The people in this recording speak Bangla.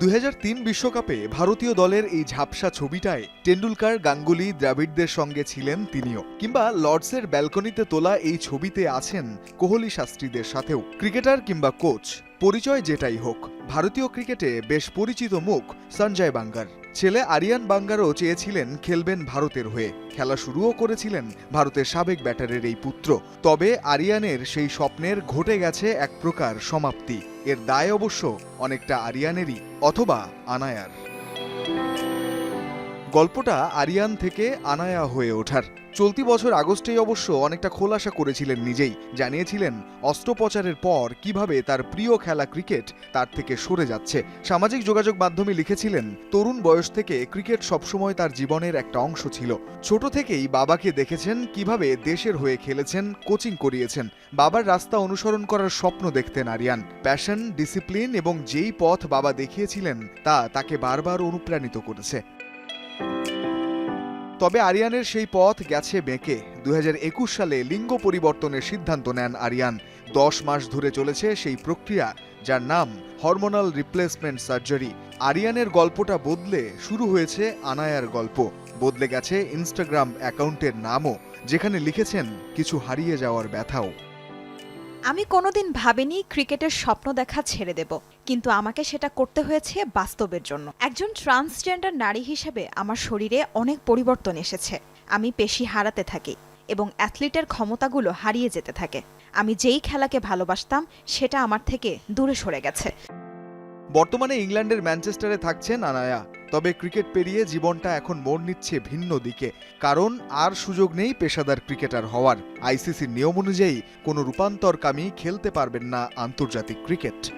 দুই বিশ্বকাপে ভারতীয় দলের এই ঝাপসা ছবিটায় টেন্ডুলকার, গাঙ্গুলি, দ্রাবিড়দের সঙ্গে ছিলেন তিনিও। কিংবা লর্ডসের ব্যালকনিতে তোলা এই ছবিতে আছেন কোহলি শাস্ত্রীদের সাথেও। ক্রিকেটার কিংবা কোচ, পরিচয় যেটাই হোক। ভারতীয় ক্রিকেটে বেশ পরিচিত মুখ সঞ্জয় বাঙ্গার। ছেলে আরিয়ান বাঙ্গারও চেয়েছিলেন খেলবেন ভারতের হয়ে। খেলা শুরুও করেছিলেন ভারতের সাবেক ব্যাটারের এই পুত্র। তবে আরিয়ানের সেই স্বপ্নের ঘটে গেছে এক প্রকার সমাপ্তি। এর দায় অবশ্য অনেকটা আরিয়ানেরই অথবা আনায়ার। গল্পটা আরিয়ান থেকে আনায়া হয়ে ওঠার। চলতি বছর আগস্টেই অবশ্য অনেকটা খোলাসা করেছিলেন নিজেই। জানিয়েছিলেন, অস্ত্রোপচারের পর কীভাবে তার প্রিয় খেলা ক্রিকেট তার থেকে সরে যাচ্ছে। সামাজিক যোগাযোগ মাধ্যমে লিখেছিলেন, তরুণ বয়স থেকে ক্রিকেট সবসময় তার জীবনের একটা অংশ ছিল। ছোট থেকেই বাবাকে দেখেছেন, কীভাবে দেশের হয়ে খেলেছেন, কোচিং করিয়েছেন। বাবার রাস্তা অনুসরণ করার স্বপ্ন দেখতেন আরিয়ান। প্যাশন, ডিসিপ্লিন এবং যেই পথ বাবা দেখিয়েছিলেন, তা তাকে বারবার অনুপ্রাণিত করেছে। তবে আরিয়ানের সেই পথ গেছে বেঁকে। দুই হাজার একুশ সালে লিঙ্গ পরিবর্তনের সিদ্ধান্ত নেন আরিয়ান। দশ মাস ধরে চলেছে সেই প্রক্রিয়া, যার নাম হরমোনাল রিপ্লেসমেন্ট সার্জারি। আরিয়ানের গল্পটা বদলে শুরু হয়েছে আনায়ার গল্প। বদলে গেছে ইনস্টাগ্রাম অ্যাকাউন্টের নামও, যেখানে লিখেছেন কিছু হারিয়ে যাওয়ার ব্যথাও। আমি কোনোদিন ভাবিনি ক্রিকেটের স্বপ্ন দেখা ছেড়ে দেব। কিন্তু আমাকে সেটা করতে হয়েছে বাস্তবের জন্য। একজন ট্রান্সজেন্ডার নারী হিসেবে আমার শরীরে অনেক পরিবর্তন এসেছে। আমি পেশি হারাতে থাকি এবং অ্যাথলিটের ক্ষমতাগুলো হারিয়ে যেতে থাকে। আমি যেই খেলাকে ভালোবাসতাম, সেটা আমার থেকে দূরে সরে গেছে। বর্তমানে ইংল্যান্ডের ম্যানচেস্টারে থাকছেন আনায়া। তবে ক্রিকেট পেরিয়ে জীবনটা এখন মোড় নিচ্ছে ভিন্ন দিকে। কারণ আর সুযোগ নেই পেশাদার ক্রিকেটার হওয়ার। আইসিসির নিয়ম অনুযায়ী কোনো রূপান্তরকামী খেলতে পারবেন না আন্তর্জাতিক ক্রিকেট।